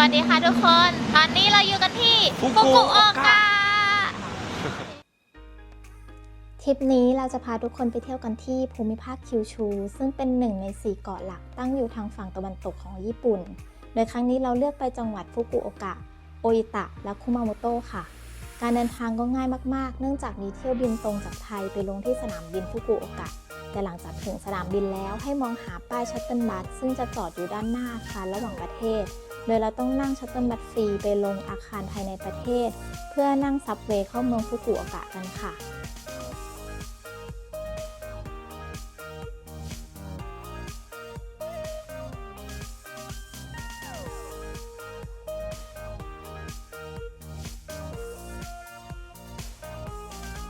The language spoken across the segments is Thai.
วัสดีค่ะทุกคน ตอนนี้เราอยู่กันที่ฟุกุโอกะกะทริปนี้เราจะพาทุกคนไปเที่ยวกันที่ภูมิภาคคิวชู ซึ่งเป็นหนึ่งใน 4 เกาะหลักตั้งอยู่ทางฝั่งตะวันตกของญี่ปุ่น โดยครั้งนี้เราเลือกไปจังหวัดฟุกุโอกะ โออิตะ และคุมาโมโตะค่ะ การเดินทางก็ง่ายมากๆ เนื่องจากมีเที่ยวบินตรงจากไทยไปลงที่สนามบินฟุกุโอกะแต่หลังจากถึงสนามบินแล้วให้มองหาป้ายชัตเติลบัสซึ่งจะจอดอยู่ด้านหน้าอาคารระหว่างประเทศ โดยเราต้องนั่งชัตเติลบัสฟรีไปลงอาคารภายในประเทศ เพื่อนั่งซับเวย์เข้าเมืองฟุกุโอกะกันค่ะ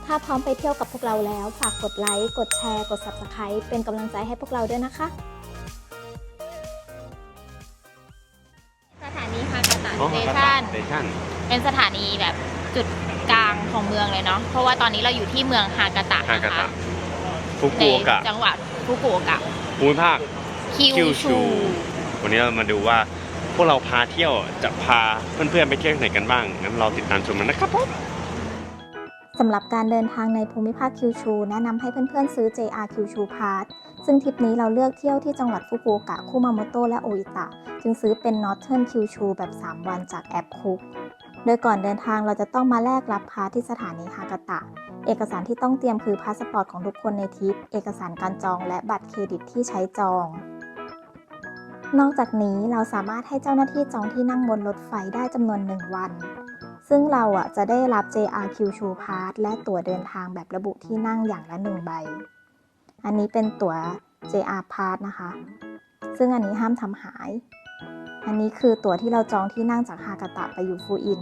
ถ้าพร้อมไปเที่ยวกับพวกเราแล้ว ฝากกดไลค์ กดแชร์ กด Subscribe เป็นกำลังใจให้พวกเราด้วยนะคะ ชันสเตชันเป็นสถานีแบบจุดกลางของเมืองเลยเนาะ เพราะว่าตอนนี้เราอยู่ที่เมืองฮากาตะฮากานะคะตะฟุในกุโอกะ จังหวัดฟุกุโอกะภูมิภาคคิวคิวชูชู วันนี้เรามาดูว่าพวกเราพาเที่ยวจะพาเพื่อนๆไปเที่ยวไหนกันบ้างงั้นเราติดตามชมมันนะครับผม สำหรับการเดินทางในภูมิภาคคิวชูแนะนำให้เพื่อนๆซื้อ JR คิวชูพาสซึ่งทริปนี้เราเลือกเที่ยวที่จังหวัดฟุกุโอกะ คุมาโมโตะ และโออิตะ จึงซื้อเป็น Northern คิวชูแบบ 3 วันจากแอปคุก โดยก่อนเดินทางเราจะต้องมาแลกรับพาสที่สถานีฮากาตะ เอกสารที่ต้องเตรียมคือพาสปอร์ตของทุกคนในทริป เอกสารการจองและบัตรเครดิตที่ใช้จอง นอกจากนี้เราสามารถให้เจ้าหน้าที่จองที่นั่งบนรถไฟได้จำนวน1วัน ซึ่งเราอะจะได้รับ JRQ True Pass และตั๋วเดินทางแบบระบุที่นั่งอย่างละหนึ่งใบ อันนี้เป็นตั๋ว JR Pass นะคะ ซึ่งอันนี้ห้ามทำหาย อันนี้คือตั๋วที่เราจองที่นั่งจากฮากาตะไปอยู่ฟูอิน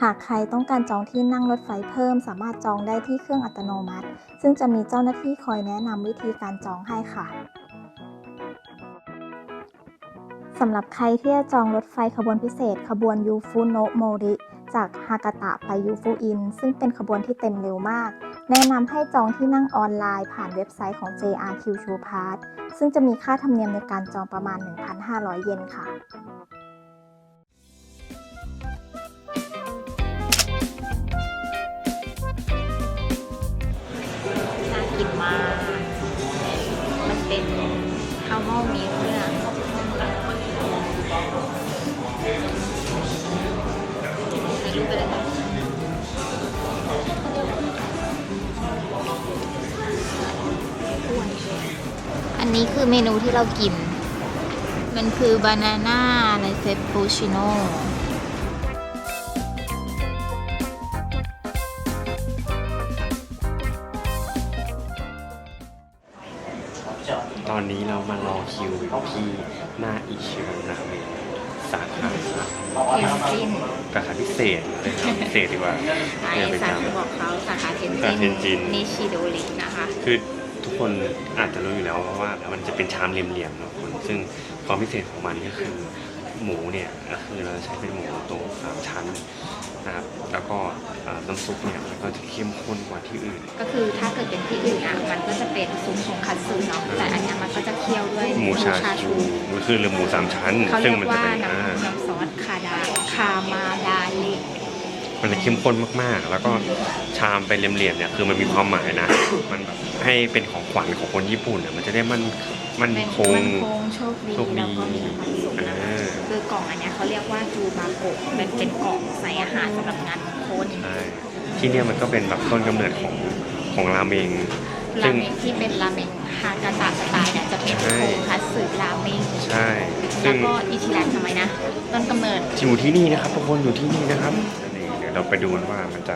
หากใครต้องการจองที่นั่งรถไฟเพิ่ม สามารถจองได้ที่เครื่องอัตโนมัติ ซึ่งจะมีเจ้าหน้าที่คอยแนะนำวิธีการจองให้ค่ะ สำหรับใครที่จะจองรถไฟขบวนพิเศษ ขบวนยูฟุโนะโมริ จากฮากาตะไปยูฟุอิน ซึ่งเป็นขบวนที่เต็มเร็วมาก แนะนำให้จองที่นั่งออนไลน์ผ่านเว็บไซต์ของ JR Kyushu Pass ซึ่งจะมีค่าธรรมเนียมในการจองประมาณ 1,500 เยนค่ะ นนี้คือเมนูที่เรากิน มันคือบานาน่าอะไรเฟปปูชิโน่ตอนนี้เรามารอคิวอยู่ที่หน้าอิชิโรนาเมะสาขาเทนจินสาขาพิเศษเลยครับพิเศษดีกว่าไอเนี่ยไปสาจขาบอกเขาสาขาเทนสาขาเทนจิจินนนิชิโดรินะคะำคือทุก คนอาจจะรู้อยู่แล้วว่ามันจะเป็นชามเหลี่ยมๆเนอะคุณซึ่งความพิเศษของมันก็คือหมูเนี่ยก็คือเราจะใช้เป็นหมูตรงสามชั้นนะครับแล้วก็อ่าน้ำซุปเนี่ยมันก็จะเข้มข้นกว่าที่อื่น ก็คือถ้าเกิดเป็นที่อื่นอะมันก็จะเป็นซุปของคัตสึเนาะแต่อันเนี้ยมันก็จะเคี่ยวด้วยหมูชาชูมันคือเรือหมูสามชั้นเขาซึ่เรีงยกมันจะว่าเป็นน้อ่าำน้ำซอสคาดาคามาดาลิ มันจะเข้มข้นมากๆ แล้วก็ชามเป็นเหลี่ยมๆเนี่ยคือมันมีความหมายนะ มันแบบให้เป็นของขวัญของคนญี่ปุ่นอะมันจะได้มันมันเป็นคงมันคงโชคดีโชคดีแล้วก็มีความสุขนะอ่าคือกล่องอันเนี้ยเขาเรียกว่าจูบาโกะมันเป็นกล่องใส่อาหารสำหรับงานมงคลใช่ที่เนี่ยมันก็เป็นแบบต้นกำเนิดของของราเมงราซึ่งเมงที่เป็นราเมงฮากาตะสไตล์เนี่ยจะเป็นใช่โคคัตสึราเมงใช่แล้ซึ่วงก็อิชิรันทำไมนะต้นกำเนิดอยู่ที่นี่นะครับทุกคนอยู่ที่นี่นะครับนี่เดี๋ยวเราไปดูกันว่ามันจะ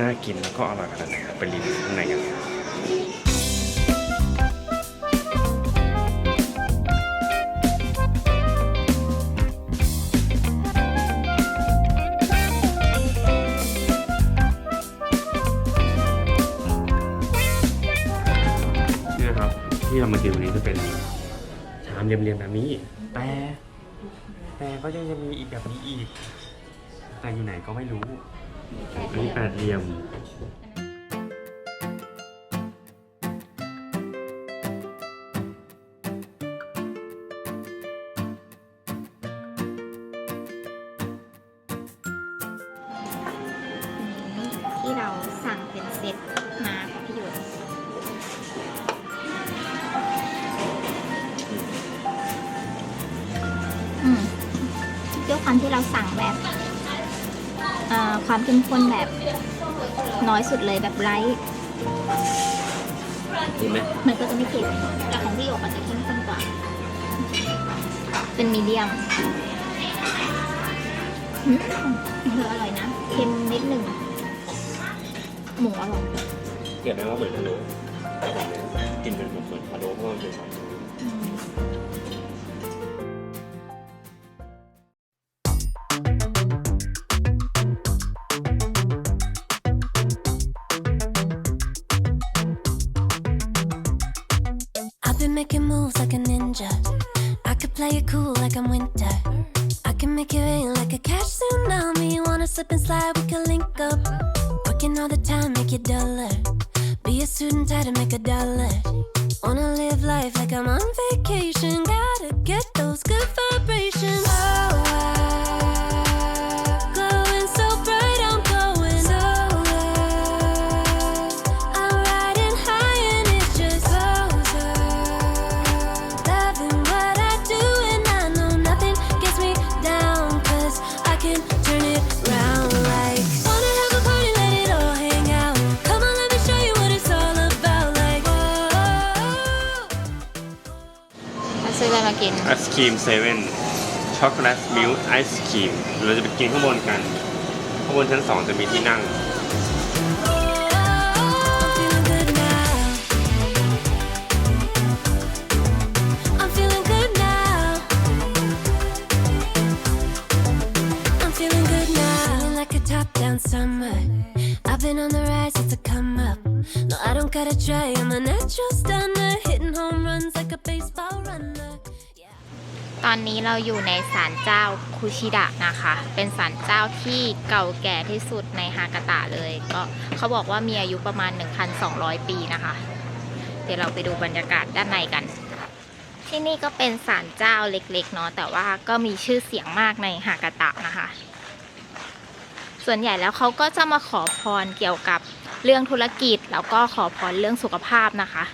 น่ากินแล้วก็อร่อยขนาดไหนไปรีวิวข้างในกันนี่นะครับที่เรามากินวันนี้จะเป็นชามเรียมๆแบบนี้ แต่แต่ก็ยังจะมีอีกแบบนี้อีก แต่อยู่ไหนก็ไม่รู้ อันนี้แปดเหลี่ยมที่เราสั่งเป็นเซตมาพี่หยวอืมด้วยควาที่เราสั่งแบบ ความเข้มข้นแบบน้อยสุดเลยแบบไร้ดีไหมมันก็จะไม่เผ็ดแต่ของพี่หยกอาจจะเข้มข้นกว่า เป็นมีเดียมอืมเธออร่อยนะ เค็มนิดหนึ่ง หมูอร่อยเกิดได้ว่าเหมือนพะโล้แต่ผมเนี่ยกินเป็นเหมือนพะโล้เพราะมันเป็น It cool like I'm winter. I can make it rain like a cash tsunami. Wanna slip and slide, we can link up. Working all the time, make you dollar. ไรมากินไอศครีมเซเว่นช็อกโกแลตมิลค์ไอศครีมเราจะไปกินข้างบนกัน ข้างบนชั้นสองจะมีที่นั่ง I'm feeling good now. I'm feeling good now. Feeling like a top down summer. I've been on the rise, it's a come up. No, I don't gotta try, I'm a natural stunner. ตอนนี้เราอยู่ในศาลเจ้าคุชิดะนะคะ เป็นศาลเจ้าที่เก่าแก่ที่สุดในฮากาตะเลย ก็เขาบอกว่ามีอายุประมาณ 1,200 ปีนะคะ เดี๋ยวเราไปดูบรรยากาศด้านในกัน ที่นี่ก็เป็นศาลเจ้าเล็กๆเนาะ แต่ว่าก็มีชื่อเสียงมากในฮากาตะนะคะ ส่วนใหญ่แล้วเขาก็จะมาขอพรเกี่ยวกับเรื่องธุรกิจแล้วก็ขอพรเรื่องสุขภาพนะคะ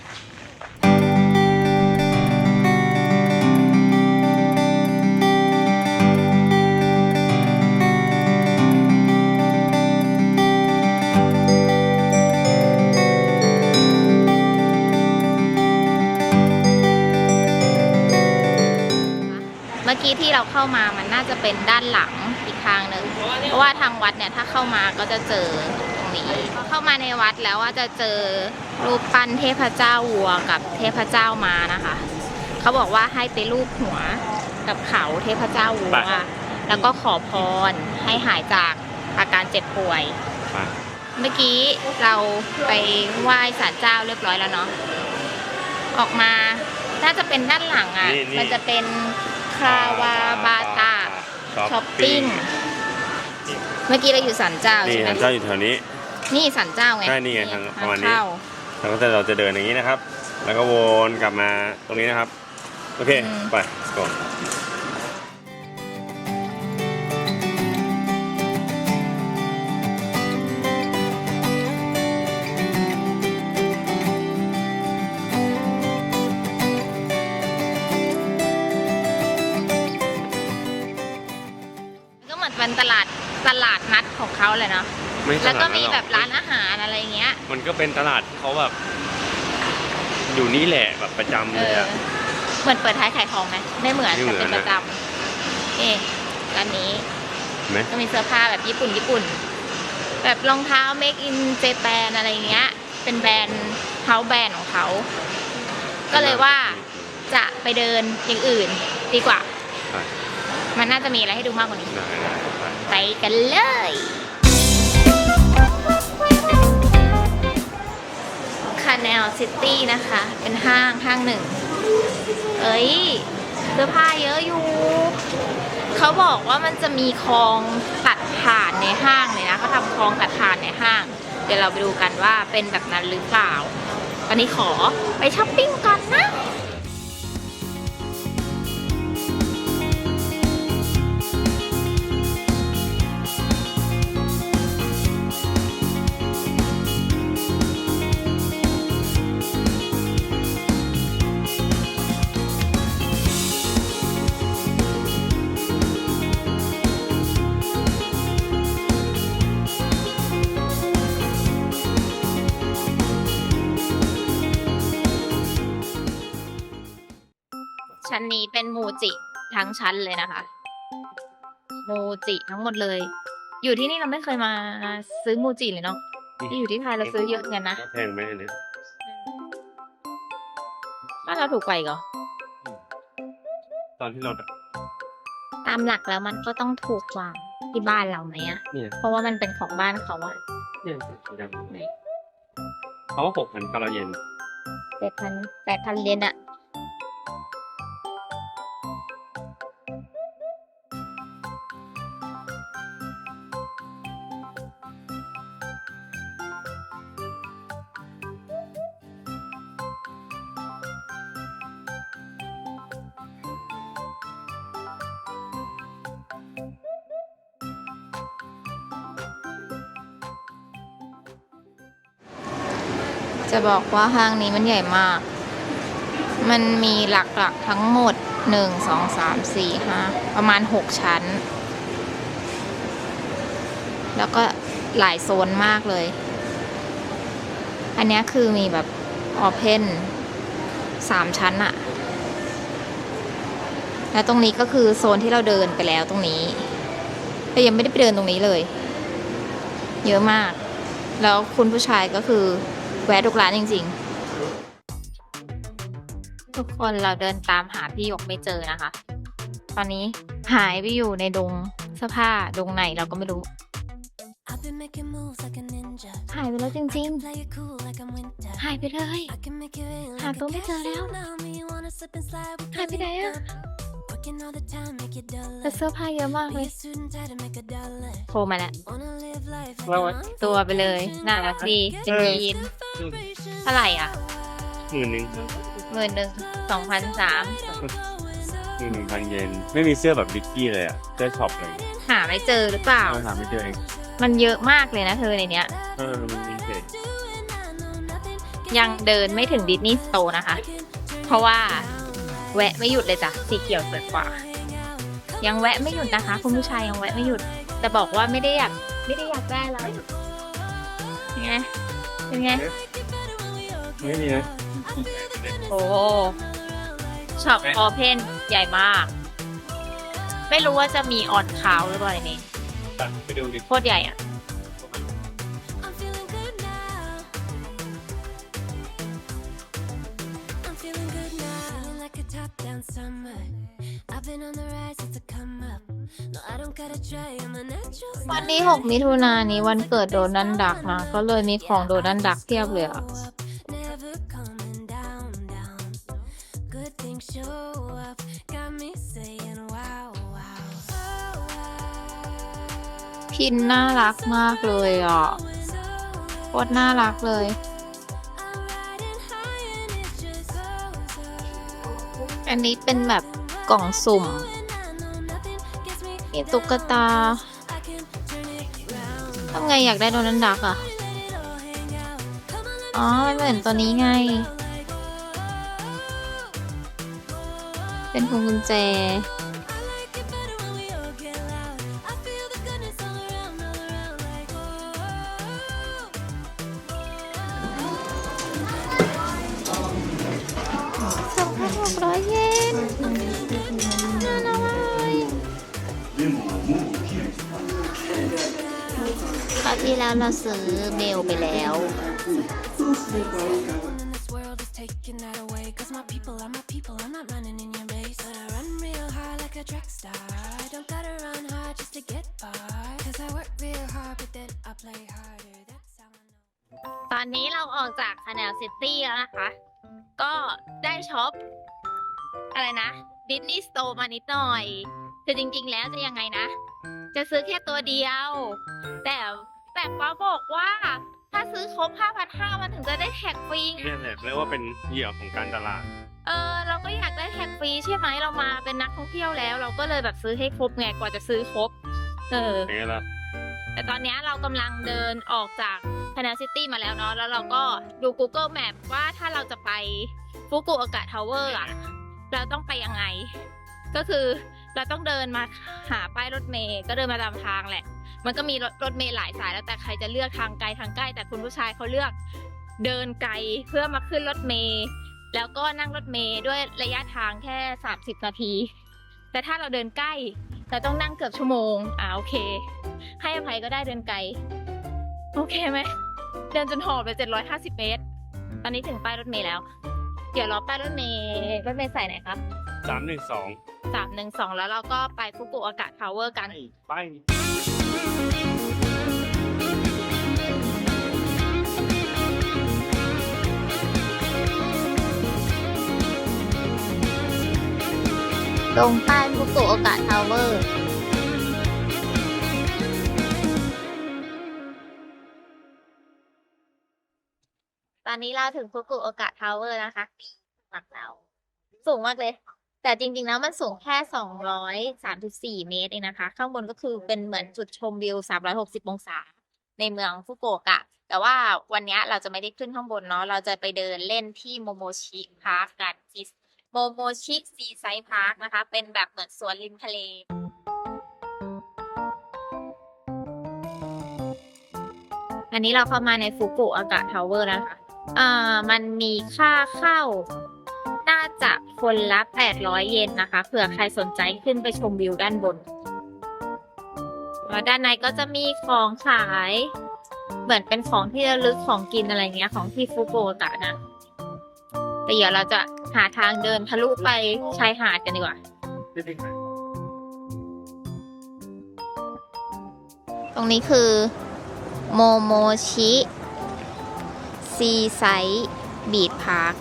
มื่อกี้ที่เราเข้ามามันน่าจะเป็นด้านหลังอีกทางหนึ่งเพราะว่าทางวัดเนี่ยถ้าเข้ามาก็จะเจอตรงนี้เข้ามาในวัดแล้วว่าจะเจอรูปปั้นเทพเจ้าวัวกับเทพเจ้ามานะคะ เขาบอกว่าให้ไปรูปหัวกับเขาเทพเจ้าวัวไปแล้วก็ขอพรให้หายจากอาการเจ็บป่วยไปเมื่อกี้เราไปไหว้ศาลเจ้าเรียบร้อยแล้วเนาะออกมาน่าจะเป็นด้านหลังอะ่ะนี่นี่มันจะเป็นคาวาบาตาช้อปปิ้ง เมื่อกี้เราอยู่ศาลเจ้านี่ใช่ไหมทางเจ้าอยู่แถวนี้ นี่ศาลเจ้าไงใช่นี่ไงทางประมาณนี้เข้แล้วก็จะเราจะเดินอย่างนี้นะครับ แล้วก็วนกลับมาตรงนี้นะครับ โอเค ไปก่อน นัดของเขาเลยเนาะไม่ขแล้วนาก็ดมีหอกแบบร้านอาหารอะไรเงี้ย มันก็เป็นตลาดที่เขาแบบ อยู่นี่แหละแบบประจำเอเลยออะ เหมือนเปิดท้ายขายของไหมไม่เหมือนไม่เหมืแต่อนเป็นนะประจำเอ๊ะร้านนี้เห็นไหม ก็มีเสื้อผ้าแบบญี่ปุ่นญี่ปุ่น แบบรองเท้า make in Japan อะไรเงี้ย เป็นแบรนด์เฮาแบรนด์ของเขา ก็เลยว่าจะไปเดินอย่างอื่นดีกว่า ใช่มันน่าจะมีอะไรให้ดูมากกว่านี้ ได้ได้ได้ ไปกันเลย คาแนลซิตี้นะคะ เป็นห้างห้างหนึ่ง เอ้ยเสื้อผ้าเยอะอยู่เขาบอกว่ามันจะมีคลองตัดผ่านในห้างเลยนะเขาทำคลองตัดผ่านในห้าง เดี๋ยวเราไปดูกันว่าเป็นแบบนั้นหรือเปล่าตอนนี้ขอไปช้อปปิ้งก่อนนะ ทั้งชั้นเลยนะคะมูจิทั้งหมดเลย อยู่ที่นี่เราไม่เคยมาซื้อมูจิเลยเนาะที่อยู่ที่ไทยเราซื้อเยอะเหมือนกันนะแพงไหมอันนี้บ้านเราถูกไปอีกเหรอตอนที่เราตามหลักแล้วมันก็ต้องถูกกว่าที่บ้านเราไหมอะเนี่ยเพราะว่ามันเป็นของบ้านเขาอะเนี่ยสีดำเขาว่าหกพันเก้าร้อยเยนแปดพันแปดพันเยนอะ บอกว่าห้างนี้มันใหญ่มาก มันมีหลักๆทั้งหมดหนึ่งสองสามสี่ห้าประมาณหกชั้น แล้วก็หลายโซนมากเลย อันนี้คือมีแบบออเพนสามชั้นอะแล้วตรงนี้ก็คือโซนที่เราเดินไปแล้วตรงนี้แต่ยังไม่ได้ไปเดินตรงนี้เลย เยอะมาก แล้วคุณผู้ชายก็คือ แวะทุกร้านจริง ๆ ทุกคนเราเดินตามหาพี่หยกไม่เจอนะคะ ตอนนี้หายไปอยู่ในดงเสื้อผ้าดงไหนเราก็ไม่รู้ I've been making moves like a ninja. หายไปแล้วจริง Play it cool like I'm winter. ๆหายไปเลย I can make it rain หา like ตัว a ไม่เจอแล้ว tsunami. Wanna slip and slide, we หาย can ไปไหน link อะ แต่ duller. เสื้อผ้าเยอะมากเล Be ย a student, try to make a dollar. โทรมาแล้ว Wanna live life like Well, I'm what? on ตัวไปเลยน่ารักดีเป็นยีน vacation. เท่าไหร่อะหมื่นหนึ่งหมื่นหนึ่งสองพันสามหมื่นหนึ่งพันเยนไม่มีเสื้อแบบบิ๊กกี้เลยอะเสื้อช็อปเลยหาไม่เจอหรือเปล่าเราหาไม่เจอเองมันเยอะมากเลยนะเธอในเนี้ยเออมันมีเศษยังเดินไม่ถึงดิสนีย์สโตร์นะคะ เพราะว่า แวะไม่หยุดเลยจ้ะสีเขียวสวยกว่า ยังแวะไม่หยุดนะคะ คุณผู้ชายยังแวะไม่หยุด แต่บอกว่าไม่ได้อยากไม่ได้อยากได้อะไรเป็นไงเป็นไงไม่มีนะโอ้ช็อปออเพนใหญ่มาก ไม่รู้ว่าจะมีออนคาวหรือเปล่าในนี้ตัดไปดูดิโคตรใหญ่อะ วันนี้ 6 มิถุนายนี้วันเกิดโดนันดักมาก็เลยมีของโดนันดักเทียบเลยอะ พินน่ารักมากเลยอะโคตรน่ารักเลย อันนี้เป็นแบบกล่องสุ่มมีตุ๊กตา ทำไงอยากได้โดนันดักอะ อ๋อมันเหมือนตัวนี้ไง เป็นพวงกุญแจ I work real hard, but then I play harder. That's how I know. ตอนนี้เราออกจากคา n น l ซิตี้แล้วนะคะ ก็ได้ช็อป อะไรนะดิสนีย์สโตร์มานิดหน่อย คือจริงๆแล้วจะยังไงนะ จะซื้อแค่ตัวเดียว แต่ แต่ป้าบอกว่า ถ้าซื้อครบ5,500มันถึงจะได้แท็กฟรีไงเนี่ยแหละเรียกว่าเป็นเหยื่อของการตลาด เออ เราก็อยากได้แท็กฟรีใช่ไหมเรามาเป็นนักท่องเที่ยวแล้ว เราก็เลยแบบซื้อให้ครบไงกว่าจะซื้อครบ เออ อย่างเงี้ยละแต่ตอนเนี้ยเรากำลังเดินออกจาก c a n a l City มาแล้วเนาะแล้วเราก็ดู Google Map ว่าถ้าเราจะไปฟุกุโอกะทาวเวอร์อะเราต้องไปยังไง ก็คือเราต้องเดินมาหาป้ายรถเมย์ก็เดินมาตามทางแหละ มันก็มีรถรถเมย์หลายสายแล้วแต่ใครจะเลือกทางไกลทางใกล้ แต่คุณผู้ชายเขาเลือกเดินไกลเพื่อมาขึ้นรถเมย์แล้วก็นั่งรถเมย์ด้วยระยะทางแค่ 30 นาที แต่ถ้าเราเดินใกล้เราต้องนั่งเกือบชั่วโมงอ่าโอเค ให้อภัยก็ได้เดินไกล โอเคไหมเดินจนหอบเลย750 เมตร ตอนนี้ถึงป้ายรถเมล์แล้ว เดี๋ยวรอป้ายรถเมล์รถเมล์ใส่ไหนคะสามหนึ่งสองสามหนึ่งสองแล้วเราก็ไปฟุกุโอกะทาวเวอร์กัน ไป ตรงป้ายฟุกุโอกะทาวเวอร์ตอนนี้เราถึงฟุกุโอกะทาวเวอร์นะคะหลักเรา สูงมากเลย แต่จริงๆแล้วมันสูงแค่ 234 เมตรเองนะคะ ข้างบนก็คือเป็นเหมือนจุดชมวิว 360 องศา ในเมืองฟุกุโอกะ แต่ว่าวันนี้เราจะไม่ได้ขึ้นข้างบนเนาะ เราจะไปเดินเล่นที่โมโมชิพาร์คกันที่โมโมชิซีไซด์พาร์คนะคะ เป็นแบบเหมือนสวนริมทะเลอันนี้เราเข้ามาในฟุกุอากาศทาวเวอร์นะคะ อ่า มันมีค่าเข้า คนละ 800 เยนนะคะ เผื่อใครสนใจขึ้นไปชมวิวด้านบน แล้วด้านในก็จะมีของขาย เหมือนเป็นของที่ระลึกของกินอะไรเงี้ย ของที่ฟุโอกะนะแต่เดี๋ยวเราจะหาทางเดินทะลุไปชายหาดกันดีกว่า ตรงนี้คือโมโมชิ ซีไซด์บีดพาร์ค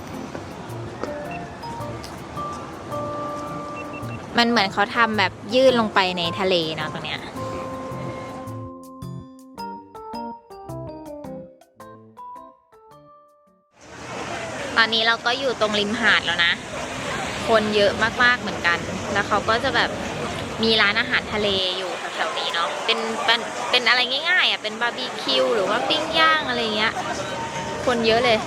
มันเหมือนเขาทำแบบยื่นลงไปในทะเลเนาะตรงเนี้ยตอนนี้เราก็อยู่ตรงริมหาดแล้วนะ คนเยอะมากๆเหมือนกัน แล้วเขาก็จะแบบมีร้านอาหารทะเลอยู่แถวๆนี้เนาะ เป็นเป็นเป็นอะไรง่ายๆอะ เป็นบาร์บีคิวหรือว่าปิ้งย่างอะไรเงี้ย คนเยอะเลย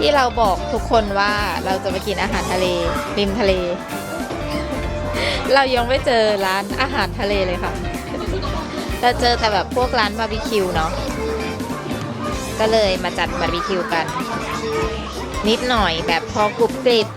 ที่เราบอกทุกคนว่าเราจะไปกินอาหารทะเลริมทะเล เรายังไม่เจอร้านอาหารทะเลเลยค่ะ เราเจอแต่แบบพวกร้านบาร์บีคิวเนาะก็เลยมาจัดบาร์บีคิวกัน นิดหน่อยแบบพอกรุบกริบ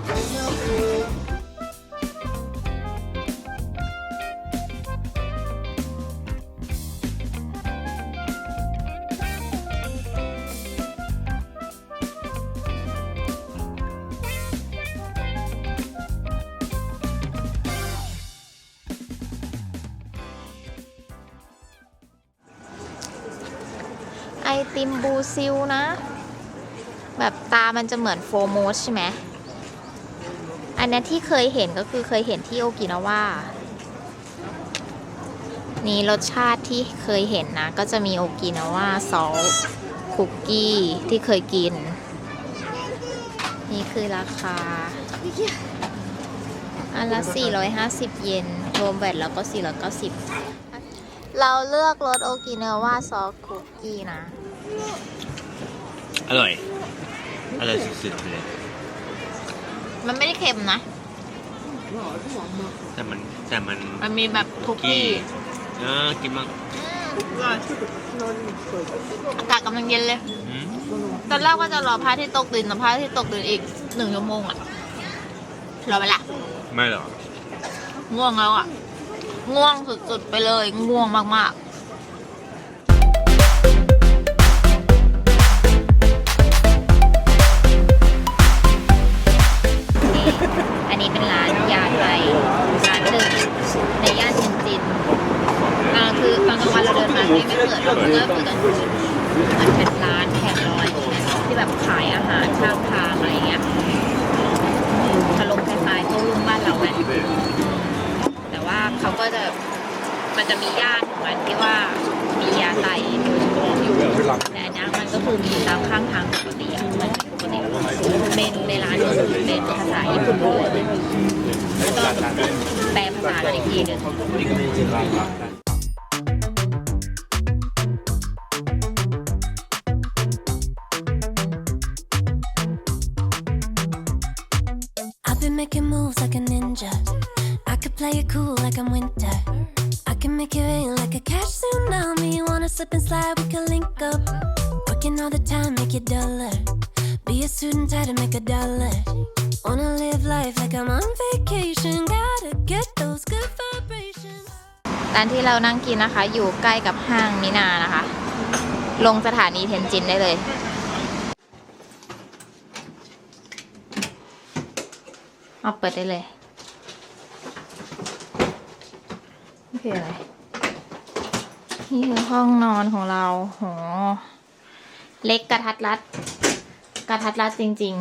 ติมบูซิลนะ แบบตามันจะเหมือนโฟโมสใช่ไหมอันนี้ที่เคยเห็นก็คือเคยเห็นที่โอกินาว่านี่รสชาติที่เคยเห็นนะ ก็จะมีโอกินาว่าซอสคุกกี้ที่เคยกิน นี่คือราคา อันละ 450 เยนรวมแบตแล้วก็ 490 เราเลือกรสโอกินาว่าซอสคุกกี้นะ อร่อย อร่อยสุดๆเลย มันไม่ได้เค็มนะ แต่มันแต่มันมันมีแบบคุกกี้เออกินมากอากาศกำลังเย็นเลย อืมตอนแรกว่าจะรอพระอาที่ตกดินแต่พระอาที่ตกดินอีกหนึ่งชั่วโมงอะรอไปละ ไม่หรอกง่วงแล้วอะง่วงสุดๆไปเลย ง่วงมากๆ นี้เป็นร้านยาไทยร้านหนึ่งในย่านจินจินอ่าคือตอนกลางวันเราเดินมาไม่ไม่เปิดหราะว่าเปิดกลางคืนมันเป็น could play it cool like I'm winter. I can make it rain like a cash tsunami. Wanna slip and slide, we can link up. Working all the time, make it dollar. Be a student, tie to make a dollar. Wanna live life like I'm on vacation. Gotta get those good vibrations. ร้านที่เรานั่งกินนะคะ อยู่ใกล้กับห้างมินานะคะ ลงสถานีเทนจินได้เลย เอาเปิดได้เลย โอเคเลยนี่คือห้องนอนของเราโหเล็กกระทัดรัด กระทัดรัดจริง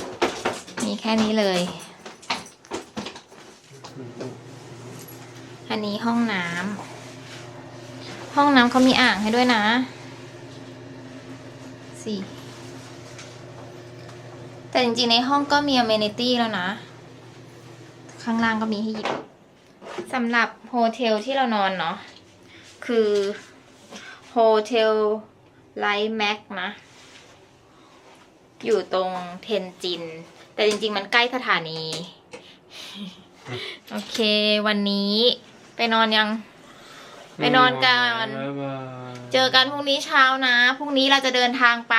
ๆ มีแค่นี้เลย อันนี้ห้องน้ำ ห้องน้ำเขามีอ่างให้ด้วยนะ สี่ แต่จริงๆ ในห้องก็มี amenity แล้วนะ ข้างล่างก็มีให้หยิบ สำหรับโฮเทลที่เรานอนเนาะคือโฮเทลไลท์แม็กนะ อยู่ตรงเทนจิน แต่จริง ๆ มันใกล้สถานี โอเค วันนี้ไปนอนยัง ไปนอนกัน เจอกันพรุ่งนี้เช้านะ พรุ่งนี้เราจะเดินทางไป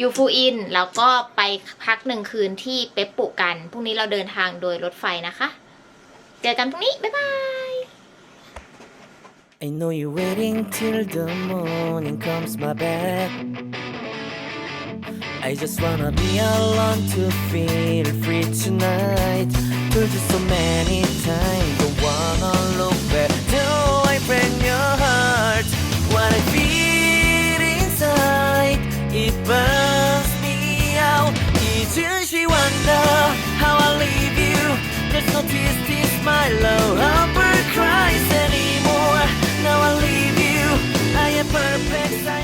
ยูฟูอิน แล้วก็ไปพักหนึ่งคืนที่เปปปุกัน พรุ่งนี้เราเดินทางโดยรถไฟนะคะ เจอกันพรุ่งนี้ บ๊ายบาย I know you're waiting till the morning comes my bed. I just wanna be alone to feel free tonight. Told you so many times, don't wanna look back. Do I break your heart? What I feel inside, it burns me out. It's just she wonder how I leave you. there's no tears, tears, my love. Upper cries anymore. Now I leave you. I am perfect, I